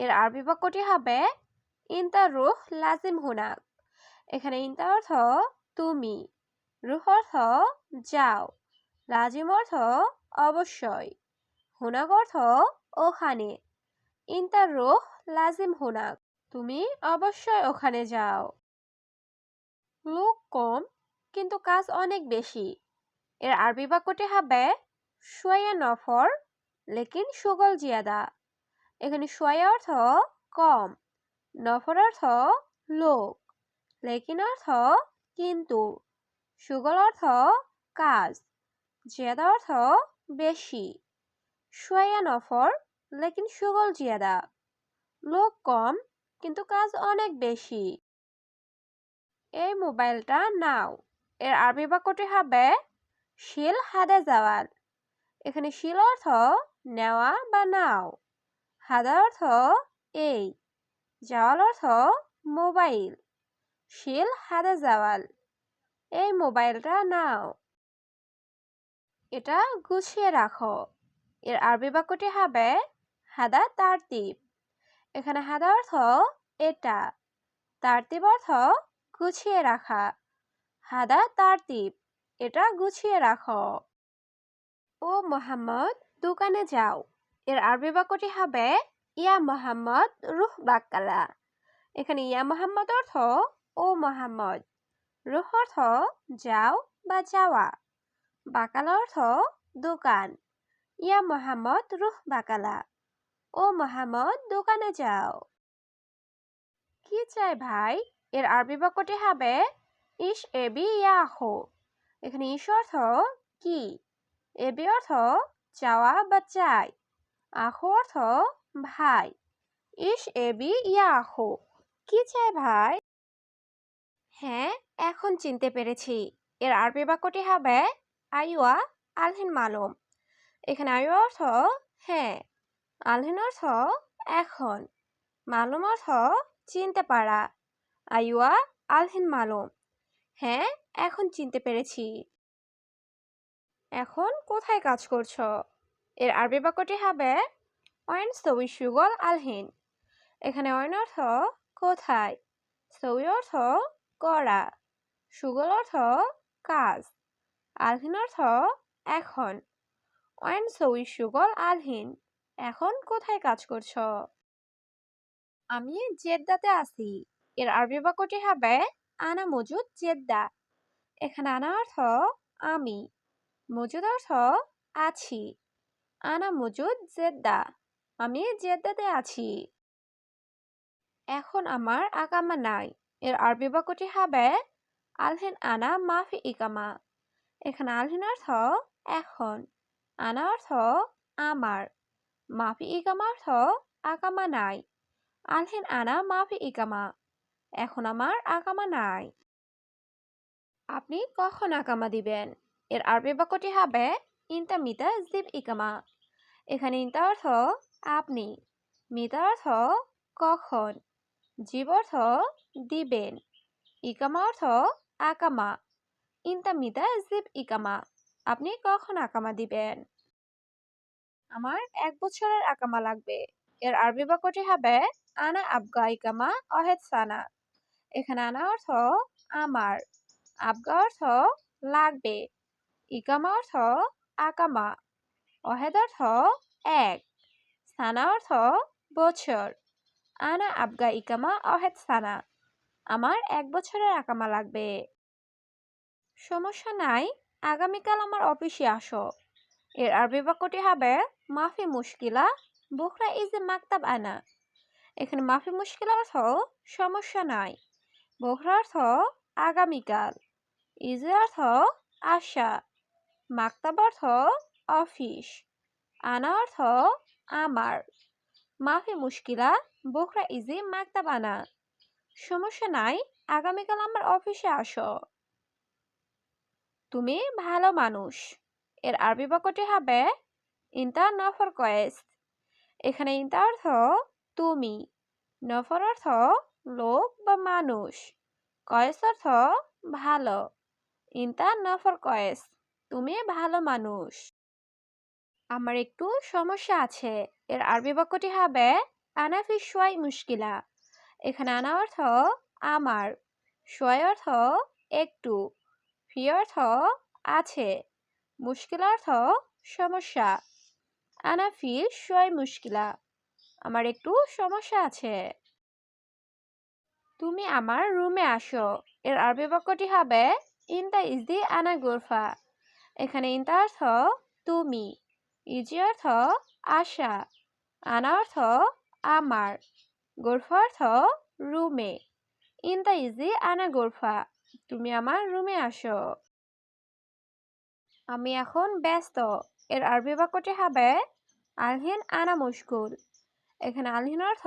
এর আরবি বাক্যটি হবে ইনতা রুহ লাজিম হুনাক এখানে ইনতা অর্থ তুমি, রুহ অর্থ যাও, লাজিম অর্থ অবশ্যই হুনাক অর্থ ওখানে ইনতা রুহ লাজিম হুনাক তুমি অবশ্যই ওখানে যাও। লোক কম, কিন্তু কাজ অনেক বেশি। এর আরবি বাক্যটি হবে সোয়া নফর, লেকিন সুগল জিয়াদা। এখানে সোয়া অর্থ কম, নফর অর্থ লোক, লেকিন অর্থ কিন্তু, সুগল অর্থ কাজ, জিয়াদা অর্থ বেশি। সোয়া নফর, লেকিন সুগল জিয়াদা। লোক কম, কিন্তু কাজ অনেক বেশি। এই মোবাইলটা নাও। এর আরবি বাক্যটি হবে শিল হাদে জাওয়াল এখানে শিল অর্থ নেওয়া বা নাও। হাদা অর্থ এই জাওয়াল অর্থ মোবাইল, শিল হাদা জাওয়াল। এই মোবাইলটা নাও। এটা গুছিয়ে রাখো। এর আরবি বাক্যটি হবে হাদা তারতিব। এখানে হাদা অর্থ এটা, তারতিব অর্থ গুছিয়ে রাখা। হাদা তারতিব, এটা গুছিয়ে রাখো। ও মোহাম্মদ, দোকানে যাও। এর আরবি বাক্যটি হবে, ইয়া মোহাম্মদ, রুহ বাক্কালা। এখানে ইয়া মোহাম্মদ অর্থ, ও মোহাম্মদ। রুহ অর্থ, যাও বা যাওয়া। বাকালা অর্থ, দোকান। ইয়া মোহাম্মদ, রুহ বাকালা ও মোহাম্মদ, দোকানে যাও। কি চাই ভাই? এর আরবি বাক্যটি হবে ইস এবি ইয়াহো এখানে ইস অর্থ, কি? এবি অর্থ, চাওয়া বা চাই। আহো অর্থ ভাই। ইস এবি ইয়াহো কি চাই, ভাই? হ্যাঁ এখন চিনতে পেরেছি। এর আরবি বাক্যটি হবে, আইওয়া, আলহিন মালুম। এখানে আয়ু অর্থ হ্যাঁ। আলহিন অর্থ, এখন। মালুম অর্থ, চিনতে পারা। আইওয়া, আলহিন মালুম। হ্যাঁ এখন চিনতে পেরেছি। এখন কোথায় কাজ করছ? এর আরবি বাক্যটি হবে অয়েন সবি সুগল আলহিন। এখানে অয়েন অর্থ কোথায়? সবি অর্থ করা। সুগল অর্থ কাজ। আলহিন অর্থ এখন। অয়েন সবি সুগল আলহিন। এখন কোথায় কাজ করছ? আমি জেদ্দাতে আছি। এর আরবি বাক্যটি হবে আনা মজুদ জেদ্দা। এখানে আনা অর্থ আমি। মজুদ অর্থ আছি। আনা মজুদ জেদ্দা। আমি জেদ্দাতে আছি। এখন আমার আকামা নাই। এর আরবি বাক্যটি হবে আলহিন আনা মাফি ইকামা। এখানে আলহিন অর্থ এখন। আনা অর্থ আমার। মাফি ইকামা অর্থ আকামা নাই। আলহেন আনা মাফি ইকামা। এখন আমার আকামা নাই। আপনি কখন আকামা দিবেন? এর আরবি বাক্যটি হবে ইনতা মিতা জিব ইকামা এখানে ইনতা অর্থ আপনি। মিতা অর্থ কখন? জীব অর্থ দিবেন। ইকামা অর্থ আকামা। ইনতা মিতা জিব ইকামা। আপনি কখন আকামা দিবেন? আমার এক বছরের আকামা লাগবে। এর আরবি বাক্যটি হবে, আনা আবগা ইকামা অহেদ সানা। এখানে আনা অর্থ, আমার। আবগা অর্থ, লাগবে। ইকামা অর্থ আকামা অহেদ অর্থ এক। সানা অর্থ বছর। আনা আবগা ইকামা অহেদ সানা। আমার এক বছরের আকামা লাগবে। সমস্যা নাই, আগামীকাল আমার অফিসে আসো। এর আরবি বাক্যটি হবে, মাফি মুশকিলা, বুখরা ইজ এ মাকতাব আনা। এখানে মাফি মুশকিল অর্থ, সমস্যা নাই। বুখরা অর্থ, আগামীকাল। ইজ অর্থ, আশা। মাকতাব অর্থ অফিস। আনা অর্থ আমার। মাফি মুশকিলা, বোখরা ইজি মাকতাবানা সমস্যা নাই, আগামীকাল আমার অফিসে আসো। তুমি ভালো মানুষ। এর আরবি বাক্যটি হবে ইন্তা নফর কয়েস এখানে ইন্তা অর্থ, তুমি। নফর অর্থ, লোক বা মানুষ। কয়েস অর্থ, ভালো। ইন্তা নফর কয়েস তুমি ভালো মানুষ। আমার একটু সমস্যা আছে। এর আরবি বাক্যটি হবে আনাফি সোয়াই মুশকিলা। এখানে আনা অর্থ, আমার। সোয়াই অর্থ, একটু। ফি অর্থ, আছে। মুশকিল অর্থ, সমস্যা। আনাফি সোয়াই মুশকিলা। আমার একটু সমস্যা আছে। তুমি আমার রুমে আসো। এর আরবি বাক্যটি হবে ইনতা ইজদি আনা গোরফা। এখানে ইনতা অর্থ তুমি ইজি অর্থ আশা আনা অর্থ আমার গোরফা অর্থ রুমে ইনতা ইজি আনা গোরফা তুমি আমার রুমে আসো। আমি এখন ব্যস্ত, এর আরবি বাক্যটি হবে আলহিন আনা মুশকুল, এখানে আলহিন অর্থ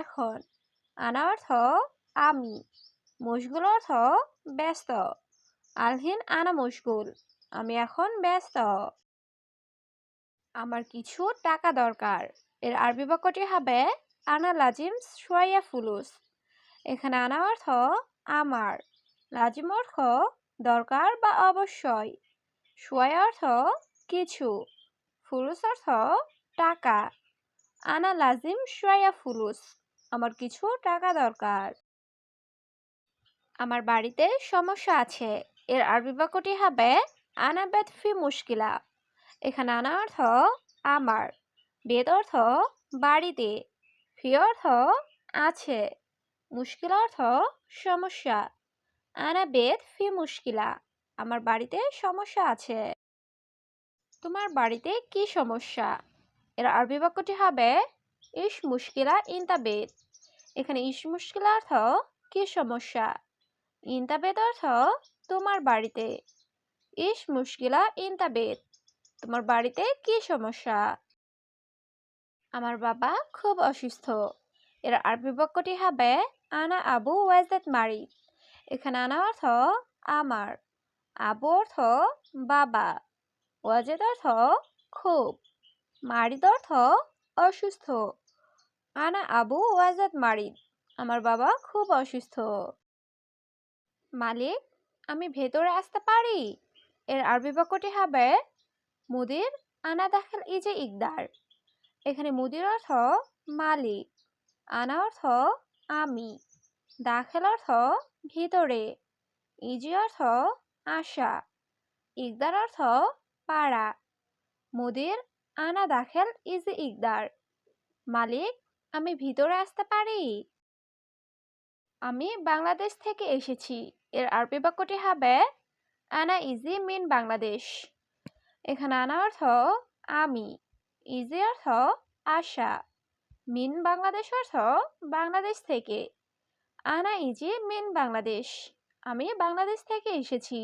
এখন, আনা অর্থ আমি মুশগুল অর্থ ব্যস্ত, আলহিন আনা মুশগুল আমি এখন ব্যস্ত। আমার কিছু টাকা দরকার। এর আরবি বাক্যটি হবে, আনা লাজিম সোয়াইয়া ফুলুস। এখানে আনা অর্থ, আমার। লাজিম অর্থ, দরকার বা অবশ্যই। সোয়াই অর্থ, কিছু। ফুলুস অর্থ, টাকা। আনা লাজিম সোয়া ফুলুস। আমার কিছু টাকা দরকার। আমার বাড়িতে সমস্যা আছে। এর আরবি বাক্যটি হবে আনা বেদ ফি মুশকিলা। এখানে আনা অর্থ আমার, বেদ অর্থ বাড়িতে, ফি অর্থ আছে, মুশকিল অর্থ সমস্যা। আনা বেদ ফি মুশকিলা, আমার বাড়িতে সমস্যা আছে। তোমার বাড়িতে কি সমস্যা? এর আরবি বাক্যটি হবে ইস মুশকিলা ইনতাবেদ এখানে ইস মুশকিলা অর্থ কি সমস্যা? ইনতাবেদ অর্থ তোমার বাড়িতে। ইস মুশকিলা ইনতাবেদ তোমার বাড়িতে কি সমস্যা? আমার বাবা খুব অসুস্থ। এর আরবি বাক্যটি হবে, আনা আবু ওয়াজদাত মারি। এখানে আনা অর্থ, আমার। আবু অর্থ, বাবা। ওয়াজেদ অর্থ, খুব। মারিদ অর্থ, অসুস্থ। আনা আবু ওয়াজাদ মারিদ আমার বাবা খুব অসুস্থ। মালিক, আমি ভেতরে আসতে পারি? এর আরবি বাক্যটি হবে মুদির আনা দাখেল ইজে ইকদার। এখানে মুদির অর্থ মালিক, আনা অর্থ আমি, দাখেল অর্থ ভিতরে, ইজি অর্থ আশা, ইকদার অর্থ পাড়া। মুদির আনা দাখেল ইজ ইকদার। মালিক, আমি ভিতরে আসতে পারি? আমি বাংলাদেশ থেকে এসেছি। এর আরবি বাক্যটি হবে আনা ইজি মিন বাংলাদেশ এখানে আনা অর্থ আমি ইজি অর্থ আশা মিন বাংলাদেশ অর্থ বাংলাদেশ থেকে। আনা ইজি মিন বাংলাদেশ আমি বাংলাদেশ থেকে এসেছি।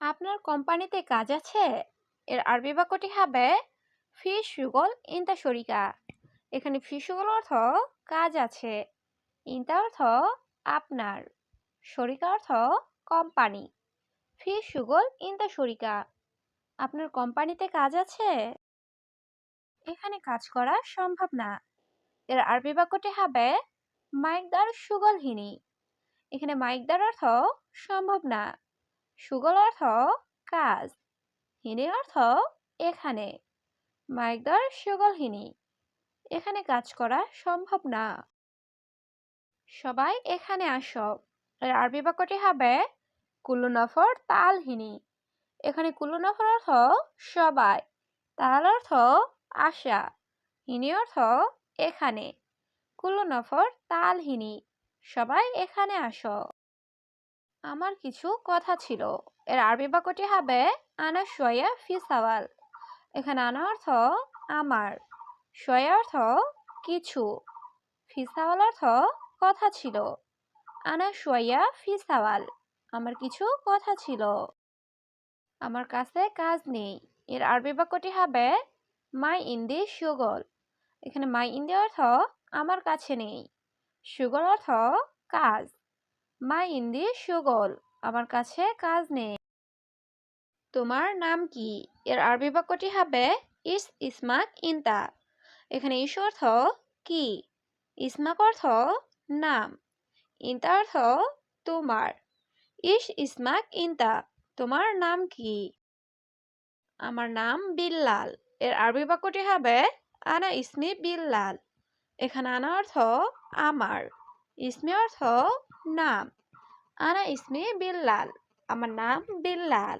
আপনার কোম্পানিতে কাজ আছে? এর আরবি বাক্যটি হবে ফি সুগল, ইনতা, শরিকা। এখানে ফি সুগল অর্থ কাজ আছে, ইনতা অর্থ আপনার, শরিকা অর্থ কোম্পানি। ফি সুগল ইনতা শরিকা, আপনার কোম্পানিতে কাজ আছে? এখানে কাজ করা সম্ভব না। এর আরবি বাক্যটি হবে, মাইকদার সুগলহীনী। এখানে মাইকদার অর্থ, সম্ভব না। সুগল অর্থ, কাজ। হিনি অর্থ, এখানে। মাইকদার সুগলহিনী, এখানে কাজ করা সম্ভব না। সবাই এখানে আসো। এর আরবি বাক্যটি হবে কুল্লু নফর তালহিনী। এখানে কুল্লু নফর অর্থ সবাই, তাল অর্থ আশা, হিনী অর্থ এখানে কুল্লু নফর তালহিনী, সবাই এখানে আসো। আমার কিছু কথা ছিল। এর আরবি বাক্যটি হবে, আনা সোয়া ফি সাওয়াল। এখানে আনা অর্থ আমার। সোয়া অর্থ কিছু। ফি সাওয়াল অর্থ কথা ছিল। আনা সোয়া ফি সাওয়াল। আমার কিছু কথা ছিল। আমার কাছে কাজ নেই। এর আরবি বাক্যটি হবে মাই ইন্দি সুগল এখানে মাই ইন্দি অর্থ, আমার কাছে নেই। সুগল অর্থ, কাজ। মাই ইন্দি সুগল আমার কাছে কাজ নেই। তোমার নাম কি? এর আরবি বাক্যটি হবে ইস ইসমাক ইন্তা এখানে ইস অর্থ, কি? ইসমাক অর্থ, নাম। ইন্তা অর্থ, তোমার। ইস ইসমাক ইন্তা, তোমার নাম কি? আমার নাম বিল্লাল, এর আরবি বাক্যটি হবে, আনা ইসমি বিল্লাল এখানে আনা অর্থ আমার ইসমি অর্থ নাম আনা ইসমি বিল্লাল আমার নাম বিল্লাল।